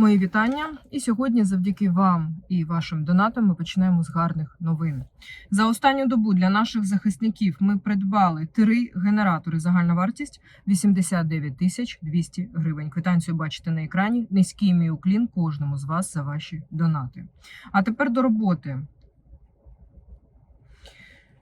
Мої вітання. І сьогодні, завдяки вам і вашим донатам, ми починаємо з гарних новин. За останню добу для наших захисників ми придбали три генератори. Загальна вартість 89 тисяч 200 гривень. Квитанцію бачите на екрані. Низький мій уклін кожному з вас за ваші донати. А тепер до роботи.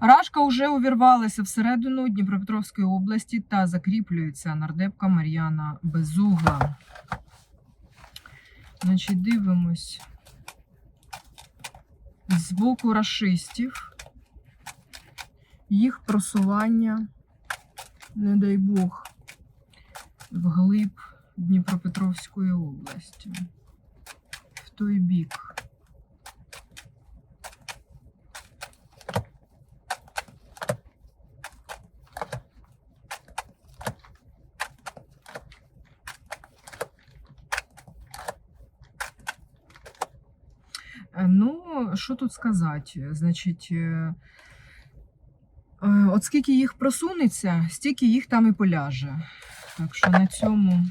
Рашка вже увірвалася всередину Дніпропетровської області та закріплюється нардепка Мар'яна Безугла. Значить, дивимось. З боку рашистів їх просування, не дай Бог, вглиб Дніпропетровської області. В той бік. Е, Ну, що тут сказати? Значить, е, е, от скільки їх просунеться, стільки їх там і поляже. Так що на цьому.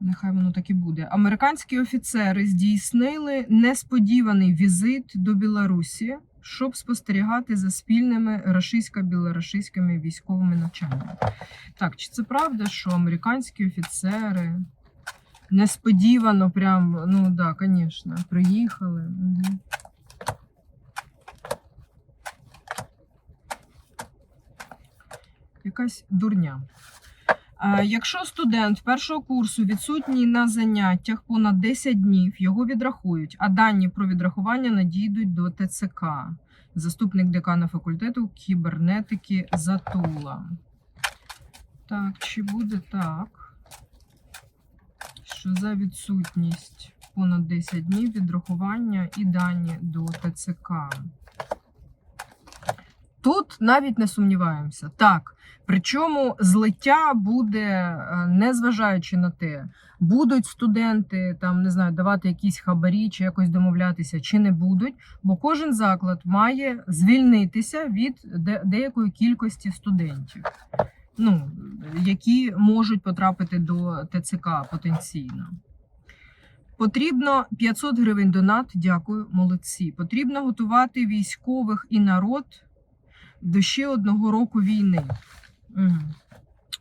Нехай воно так і буде. Американські офіцери здійснили несподіваний візит до Білорусі, щоб спостерігати за спільними рашистсько-білорашистськими військовими навчаннями. Так, чи це правда, що американські офіцери несподівано прям, ну да, звісно, приїхали. Угу. Якась дурня. Якщо студент першого курсу відсутній на заняттях понад 10 днів, його відрахують, а дані про відрахування надійдуть до ТЦК. Заступник декана факультету кібернетики Затула. Так, чи буде так? Що за відсутність понад 10 днів відрахування і дані до ТЦК. Тут навіть не сумніваємося. Так, причому злиття буде, е, незважаючи на те, будуть студенти там, не знаю, давати якісь хабарі чи якось домовлятися, чи не будуть, бо кожен заклад має звільнитися від деякої кількості студентів ну, які можуть потрапити до ТЦК потенційно. Потрібно 500 гривень донат. Дякую, молодці. Потрібно готувати військових і народ до ще одного року війни.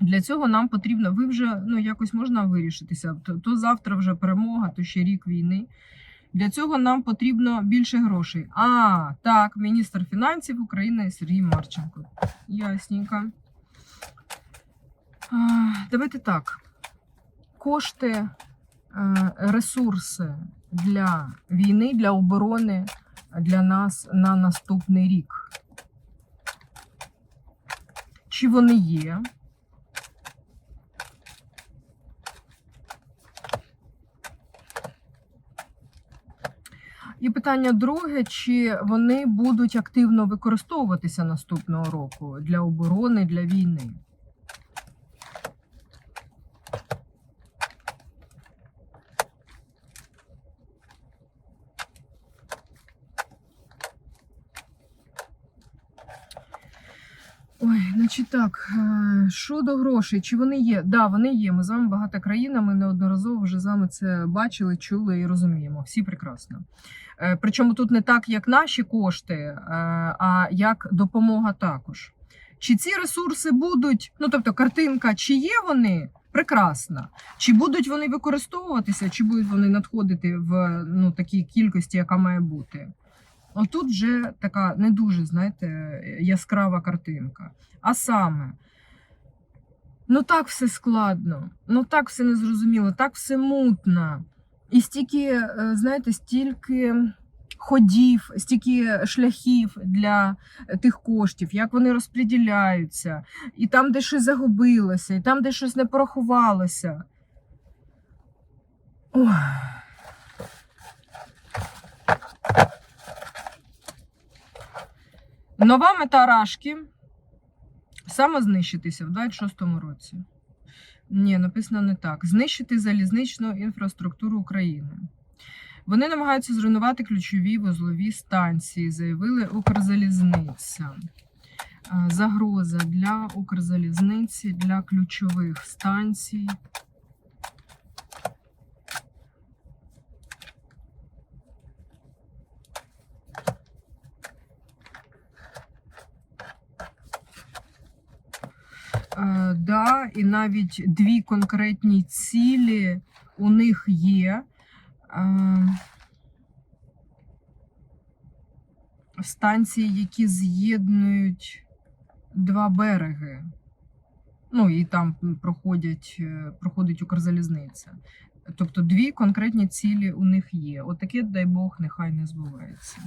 Для цього нам потрібно, ви вже ну, якось можна вирішитися. То, то завтра вже перемога, то ще рік війни. Для цього нам потрібно більше грошей. А, так, міністр фінансів України Сергій Марченко. Ясненько. Давайте так. Кошти, е, ресурси для війни, для оборони для нас на наступний рік. Чи вони є? І питання друге: чи вони будуть активно використовуватися наступного року для оборони, для війни? Ой, значить так, е, щодо грошей, чи вони є? Так, да, вони є. Ми з вами багата країна, ми неодноразово вже з вами це бачили, чули і розуміємо. Всі прекрасно. Е, Причому тут не так, як наші кошти, е, а як допомога також. Чи ці ресурси будуть, ну тобто картинка, чи є вони? Прекрасна. Чи будуть вони використовуватися, чи будуть вони надходити в ну, такій кількості, яка має бути? Отут вже така не дуже, знаєте, яскрава картинка. А саме, ну так все складно, ну так все незрозуміло, так все мутно. І стільки, е, знаєте, стільки ходів, стільки шляхів для тих коштів, як вони розподіляються, і там, де щось загубилося, і там, де щось не порахувалося. Ох. Нова мета Рашки самознищитися в 26-му році. Ні, написано не так. Знищити залізничну інфраструктуру України. Вони намагаються зруйнувати ключові вузлові станції, заявили Укрзалізниця. Е, Загроза для Укрзалізниці, для ключових станцій. Да, і навіть дві конкретні цілі у них є. Е, станції, які з'єднують два береги. Ну і там проходять, е, проходить Укрзалізниця. Тобто дві конкретні цілі у них є. Отаке, дай Бог, нехай не збувається.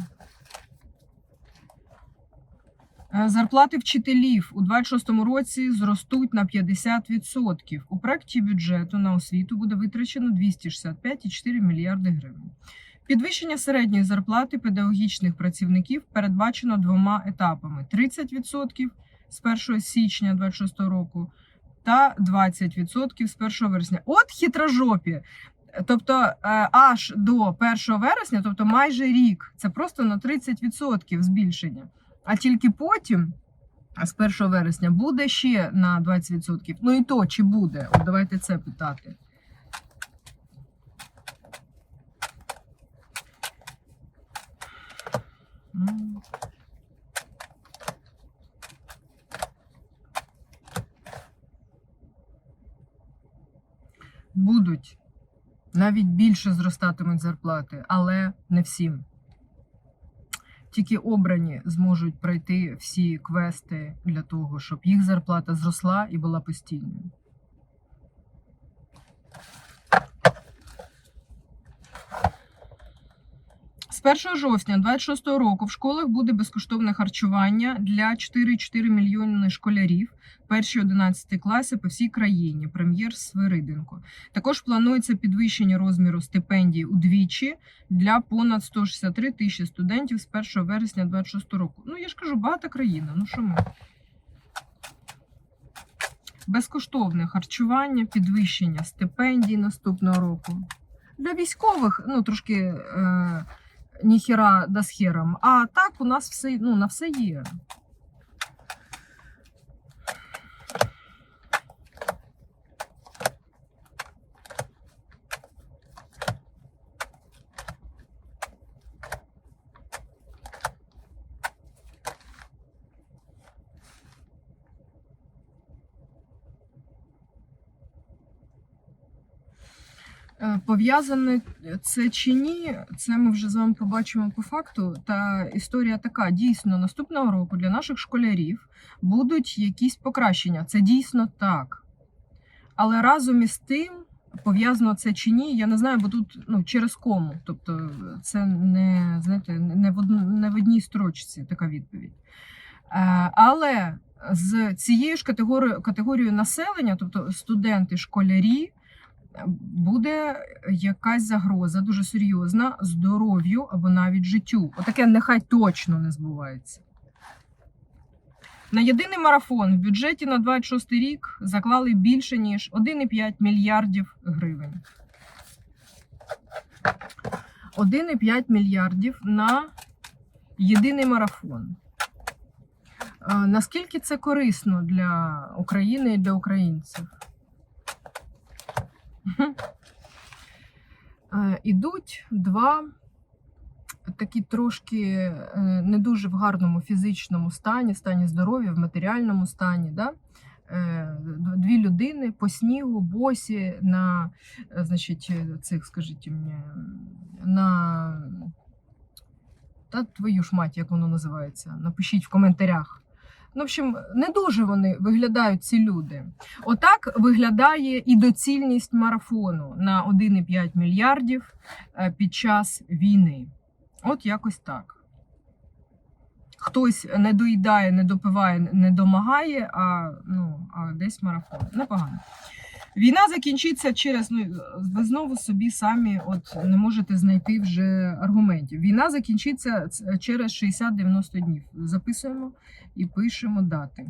Е, Зарплати вчителів у 26-му році зростуть на 50%. У проекті бюджету на освіту буде витрачено 265,4 мільярди гривень. Підвищення середньої зарплати педагогічних працівників передбачено двома етапами: 30% з 1 січня 26 року та 20% з 1 вересня. От хитрожопі. Тобто е, аж до 1 вересня, тобто майже рік, це просто на 30% збільшення. А тільки потім, а з 1 вересня, буде ще на 20%. Ну і то чи буде? От давайте це питати. Будуть навіть більше зростатимуть зарплати, але не всім. Тільки обрані зможуть пройти всі квести для того, щоб їх зарплата зросла і була постійною. З 1 жовтня 26 року в школах буде безкоштовне харчування для 4,4 мільйони школярів перші 11 класи по всій країні. Прем'єр Свириденко. Також планується підвищення розміру стипендій удвічі для понад 163 тисячі студентів з 1 вересня 26 року. Ну я ж кажу, багата країна. Ну що ми? Безкоштовне харчування, підвищення стипендій наступного року. Для військових, ну трошки. Е- ніхіра да з хером. А так у нас все, ну, на все є. Пов'язане це чи ні, це ми вже з вами побачимо по факту. Та історія така: дійсно, наступного року для наших школярів будуть якісь покращення. Це дійсно так. Але разом із тим, пов'язано це чи ні, я не знаю, бо тут ну, через кому. Тобто, це не знаєте, не в, одну, не в одній строчці така відповідь. Е, Але з цією ж категорією, категорією населення, тобто студенти, школярі буде якась загроза дуже серйозна здоров'ю або навіть життю. Отаке нехай точно не збувається. На єдиний марафон в бюджеті на 26 рік заклали більше ніж 1,5 мільярдів гривень. 1,5 мільярдів на єдиний марафон. Наскільки це корисно для України і для українців? Е, Ідуть два такі трошки е, не дуже в гарному фізичному стані, стані здоров'я, в матеріальному стані. Да? Е, Дві людини по снігу, босі на значить, цих, скажіть мені, на та твою ж мать, як воно називається. Напишіть в коментарях. Ну, в общем, не дуже вони виглядають ці люди. Отак виглядає і доцільність марафону на 1,5 мільярдів е, під час війни. От якось так. Хтось не доїдає, не допиває, не домагає, а, ну, а десь марафон. Непогано. Війна закінчиться через. Ну, ви знову собі самі от не можете знайти вже аргументів. Війна закінчиться через 60-90 днів. Записуємо і пишемо дати.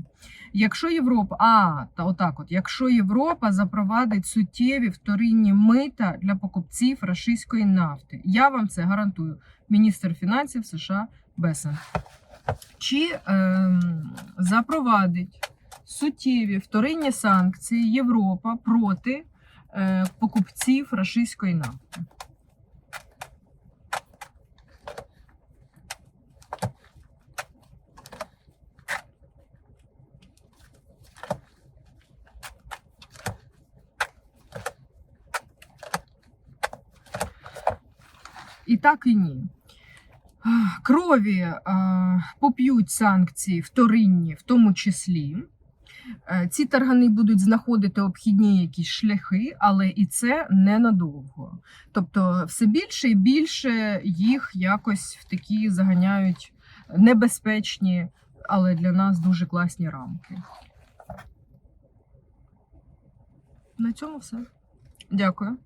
Якщо Європа, а та отак, от, якщо Європа запровадить суттєві вторинні мита для покупців рашистської нафти, я вам це гарантую. Міністр фінансів США Бесен. Чи ем, запровадить суттєві вторинні санкції Європа проти е, покупців рашистської нафти. І так і ні. Крові а, поп'ють санкції вторинні, в тому числі. Е, Ці таргани будуть знаходити обхідні якісь шляхи, але і це ненадовго. Тобто, все більше і більше їх якось в такі заганяють небезпечні, але для нас дуже класні рамки. На цьому все. Дякую.